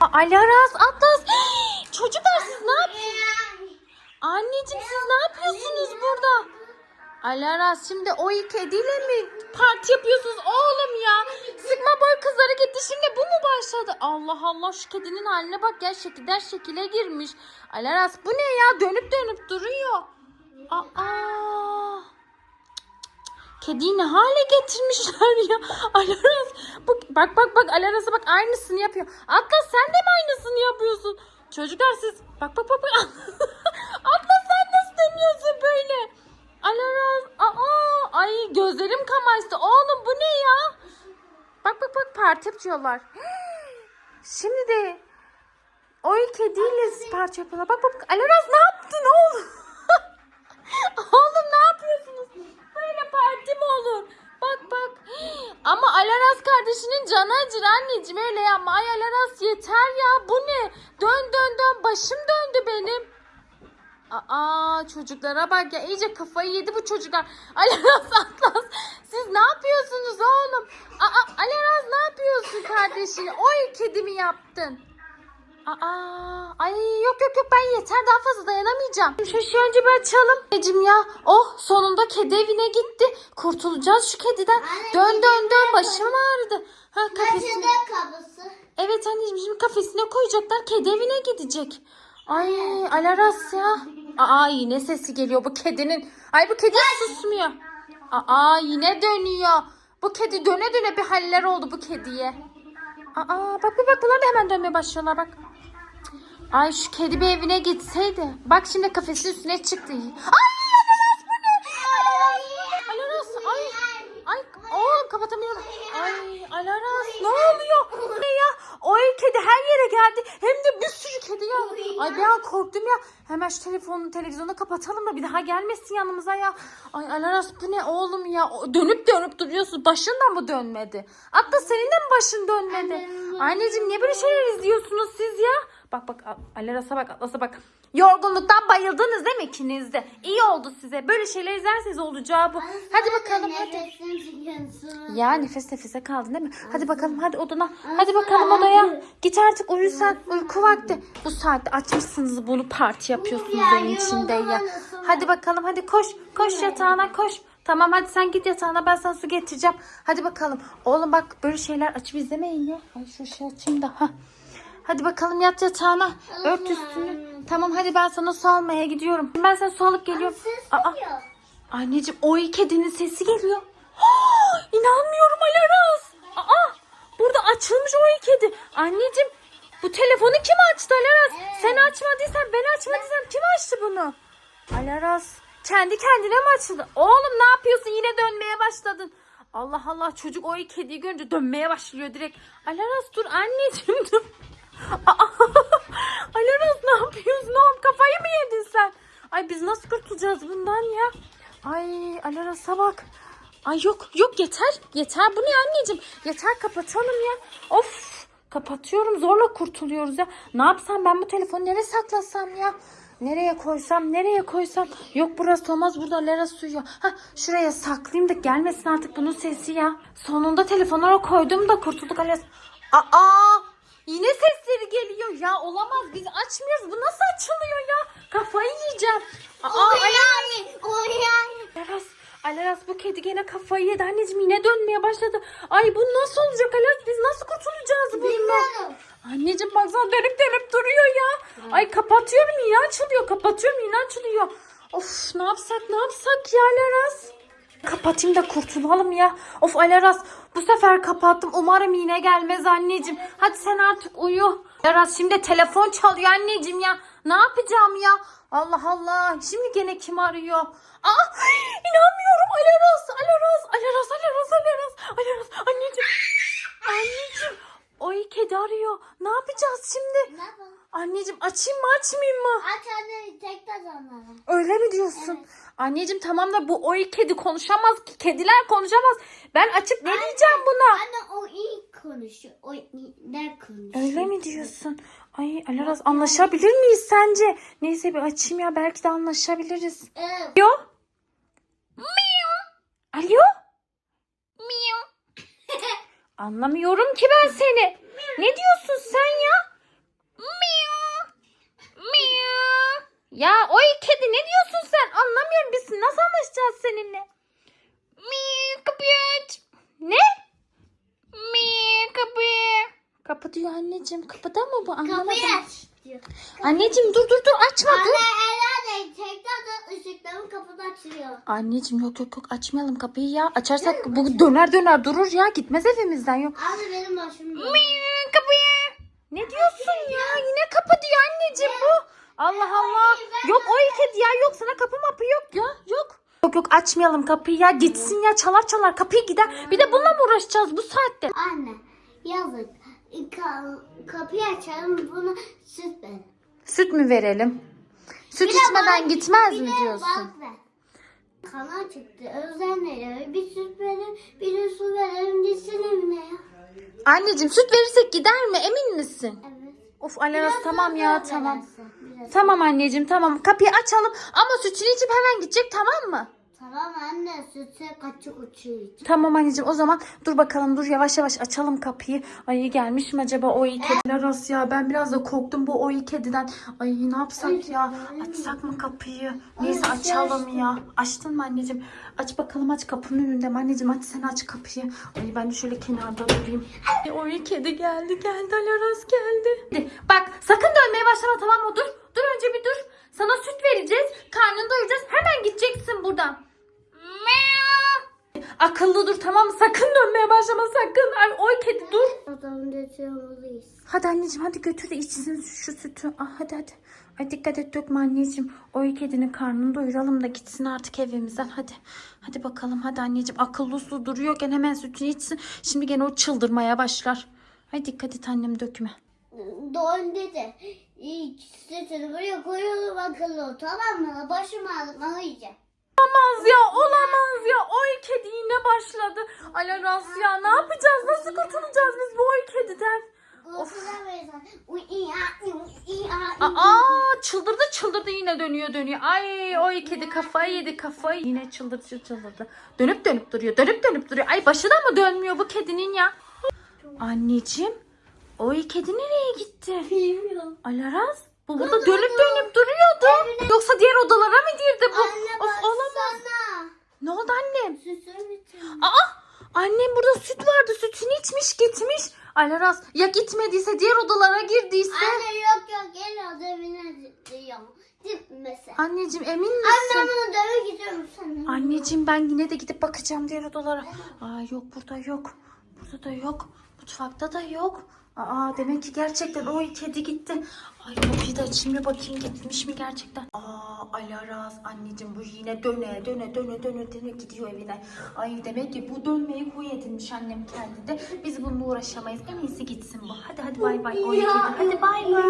Alaraz, Atlas. Çocuklar siz ne yapıyorsunuz? Anneciğim siz ne yapıyorsunuz burada? Alaraz şimdi o ilk kediyle mi parti yapıyorsunuz oğlum ya? Sıkma boy kızları gitti şimdi bu mu başladı? Allah Allah şu kedinin haline bak ya şekilden şekile girmiş. Alaraz bu ne ya dönüp dönüp duruyor. Aa. Kediyi ne hale getirmişler ya. Alaraz bu, bak bak bak Alaraz'a bak aynısını yapıyor. Atlas sen de mi aynısını yapıyorsun? Çocuklar siz bak bak bak. bak. Atlas sen nasıl dönüyorsun böyle? Alaraz aa ay gözlerim kamaştı. Oğlum bu ne ya? Bak bak bak parti yapıyorlar. Şimdi de o kediyle parti yapıyorlar. Bak bak bak. Alaraz ne yaptın? Oğlum ne yapıyorsunuz? Böyle parti mi olur? Bak bak. Ama Alaraz kardeşinin canı acır anneciğim öyle yapma. Ay Alaraz yeter ya bu ne? Dön dön dön başım döndü benim. Aa çocuklara bak ya iyice kafayı yedi bu çocuklar. Alaraz Atlas siz ne yapıyorsunuz oğlum? Aa Alaraz ne yapıyorsun kardeşini? Oy kedimi yaptın. Aa, ay yok yok yok ben yeter daha fazla dayanamayacağım. Şu şu önce bir açalım. Anneciğim ya oh sonunda kedi evine gitti. Kurtulacağız şu kediden. Dön dön dön başım ağrıdı. Ha kafesine. Evet anneciğim şimdi kafesine koyacaklar. Kedi evine gidecek. Ay Alaras ya. Aa yine sesi geliyor bu kedinin. Ay bu kedi susmuyor. Aa yine dönüyor. Bu kedi döne döne bir haller oldu bu kediye. Aa bak bak bak bunlar da hemen dönmeye başlıyorlar bak. Ay şu kedi bir evine gitseydi. Bak şimdi kafesin üstüne çıktı. Ay Alaras bu ne? Alaras ay. Ay o kapatamıyorum. Ay Alaras ne oluyor? Ne ya? O ev kedi her yere geldi. Hem de bir sürü kedi ya. Ay bir an korktum ya. Hemen şu telefonu televizyonu kapatalım da bir daha gelmesin yanımıza ya. Ay Alaras bu ne oğlum ya? O- Dönüp dönüp duruyorsun. Başın da mı dönmedi? Hatta senin de mi başın dönmedi? Anneciğim niye böyle şeyler izliyorsunuz siz ya? Bak bak Alaras'a bak Atlas'a bak. Yorgunluktan bayıldınız değil mi ikiniz de? İyi oldu size. Böyle şeyler izlerseniz olacağı bu. Hadi bakalım hadi. Ya nefes nefese kaldın değil mi? Hadi bakalım hadi odana. Hadi bakalım odaya. Git artık uyu sen. Uyku vakti. Bu saatte açmışsınız bunu parti yapıyorsunuz Ya, evin içinde ya. Hadi bakalım hadi koş. Koş yatağına koş. Tamam hadi sen git yatağına ben sana su getireceğim. Hadi bakalım. Oğlum bak böyle şeyler açıp izlemeyin ya. Ay şu şey açayım da. ha. Hadi bakalım yat yatağına. Ört üstünü. Tamam hadi ben sana su almaya gidiyorum. Ben sana su alıp geliyorum. Aa, Anneciğim o iyi kedinin sesi geliyor. İnanmıyorum Alaraz. Aa, burada açılmış o iyi kedi. Anneciğim bu telefonu kim açtı Alaraz? Sen açmadıysan ben açmadıysam kim açtı bunu? Alaraz kendi kendine mi açıldı? Oğlum ne yapıyorsun yine dönmeye başladın. Allah Allah çocuk o iyi kediyi görünce dönmeye başlıyor direkt. Alaraz dur anneciğim dur. Alaraz ne yapıyorsun oğlum kafayı mı yedin sen? Ay biz nasıl kurtulacağız bundan ya? Ay Alaras'a bak. Ay yok yok yeter. Yeter bu ne anneciğim? Yeter kapatalım ya. Of kapatıyorum zorla kurtuluyoruz ya. Ne yapsam ben bu telefonu nereye saklasam ya? Nereye koysam nereye koysam. Yok burası olmaz burada Lara uyuyor. Ha şuraya saklayayım da gelmesin artık bunun sesi ya. Sonunda telefonu koydum da kurtulduk Alara. Aa yine sesleri geliyor ya olamaz biz açmıyoruz. Bu nasıl açılıyor ya? Kafayı yiyeceğim. Aa, Alaras, Alaras bu kedi gene kafayı yedi. Anneciğim yine dönmeye başladı. Ay bu nasıl olacak Alaras? Biz nasıl kurtulacağız bundan? Anneciğim baksana dönüp dönüp duruyor ya. Ay kapatıyorum yine açılıyor. Kapatıyorum yine açılıyor. Of ne yapsak ne yapsak ya Alaras? Kapatayım da kurtulalım ya. Of Alaras bu sefer kapattım. Umarım yine gelmez anneciğim. Hadi sen artık uyu. Alaras şimdi telefon çalıyor anneciğim ya. Ne yapacağım ya? Allah Allah. Şimdi gene kim arıyor? Aa inanmıyorum Alaras. Alaras. Alaras. Alaras. Alaras. Alaras. Anneciğim. Anneciğim. Oy kedi arıyor. Ne yapacağız şimdi? Anneciğim açayım mı açmayayım mı? Aç anne tek onlara. Öyle mi diyorsun? Anneciğim tamam da bu oy kedi konuşamaz ki. Kediler konuşamaz. Ben açıp ne diyeceğim buna? Anne o iyi konuşuyor. O iyiler konuşuyor. Öyle mi diyorsun? Ay Alaraz anlaşabilir miyiz sence? Neyse bir açayım ya belki de anlaşabiliriz. Evet. Alo? Alo? Anlamıyorum ki ben seni. Ne diyorsun sen ya? Ya o kedi ne diyorsun sen? Anlamıyorum biz nasıl anlaşacağız seninle? Mi kapıyı aç. Ne? Mi kapı. Kapı diyor anneciğim. Kapıda mı bu? Anlamadım. Kapıyı aç diyor. Anneciğim dur dur dur açma Anne dur. herhalde tekrar ışıkların kapıda açılıyor. Anneciğim yok yok yok açmayalım kapıyı ya. Açarsak bu döner döner durur ya. Gitmez evimizden yok. Abi benim başım dönüyor. kapıyı. Ne diyorsun ya? Yine kapı diyor anneciğim bu. Allah Allah. Yok o kedi ya yok sana kapı mapı yok ya yok. Yok yok açmayalım kapıyı ya gitsin ya çalar çalar kapıyı gider. Bir de bununla mı uğraşacağız bu saatte? Anne yazık. Ka- kapıyı açalım buna süt ver. Süt mü verelim? Süt de içmeden bal- gitmez bir mi de diyorsun? bal ver. Kana çıktı. Özenleri bir süt verin, bir de su verelim gitsin evine ya. Anneciğim süt verirsek gider mi emin misin? Evet. Of Alaras tamam ya tamam. versin, biraz. Tamam anneciğim tamam kapıyı açalım ama sütünü içip hemen gidecek tamam mı? Tamam anne sütü kaçı uçuyor. Tamam anneciğim o zaman dur bakalım dur yavaş yavaş açalım kapıyı. Ay gelmiş mi acaba o iyi kedi? Alaras ya ben biraz da korktum bu o iyi kediden. Ay ne yapsak ya? Açsak mı kapıyı? Neyse açalım ya. Açtın mı anneciğim? Aç bakalım aç kapının önünde anneciğim? Aç sen aç kapıyı. Ay ben de şöyle kenarda durayım. Ay, o iyi kedi geldi geldi Alaras geldi. Hadi, Bak sakın dönmeye başlama tamam mı? Dur dur önce bir dur. Sana süt vereceğiz. Karnını doyuracağız. Hemen gideceksin buradan. Akıllı dur tamam mı? Sakın dönmeye başlama sakın. Ay oy kedi dur. Adamı götürmeliyiz. Hadi anneciğim hadi götür de içsin şu sütü. Ah hadi hadi. Ay dikkat et dökme anneciğim. Oy kedinin karnını doyuralım da gitsin artık evimizden. Hadi. Hadi bakalım hadi anneciğim. Akıllı uslu duruyorken hemen sütünü içsin. Şimdi gene o çıldırmaya başlar. Ay dikkat et annem dökme. Doğum dedi. Sütünü buraya koyalım ol, tamam mı? Başım ağrıtma yiyeceğim. Olamaz ya olamaz ya. Oy kedi yine başladı. Alaras ya ne yapacağız? Nasıl kurtulacağız biz bu oy kediden? Aa çıldırdı çıldırdı yine dönüyor dönüyor. Ay o kedi kafayı yedi kafayı. Yine çıldırdı çıldırdı. Dönüp dönüp duruyor dönüp dönüp duruyor. Ay başı da mı dönmüyor bu kedinin ya? Anneciğim o kedi nereye gitti? Bilmiyorum. Alaraz bu burada dönüp dönüp duruyordu. Yoksa diğer odalara mı girdi bu? Anne of olamaz. Ne oldu annem? Sütü bitirmiş. Aa annem burada süt vardı sütünü içmiş gitmiş. Alaraz ya gitmediyse diğer odalara girdiyse. Anne yok yok gel o evine diyor. Gitmesin. Anneciğim emin misin? Anne bunu dövüp gidiyorum sana. Anneciğim ben yine de gidip bakacağım diğer odalara. Aa yok burada yok. Burada da yok. Mutfakta da yok. Aa demek ki gerçekten o kedi gitti. Ay kapıyı da açayım bir bakayım gitmiş mi gerçekten. Aa Alaraz anneciğim bu yine döne döne döne döne döne gidiyor evine. Ay demek ki bu dönmeyi huy edinmiş annem kendinde. Biz bununla uğraşamayız. En iyisi gitsin bu. Hadi hadi bay bay o kedi. Hadi bay bay.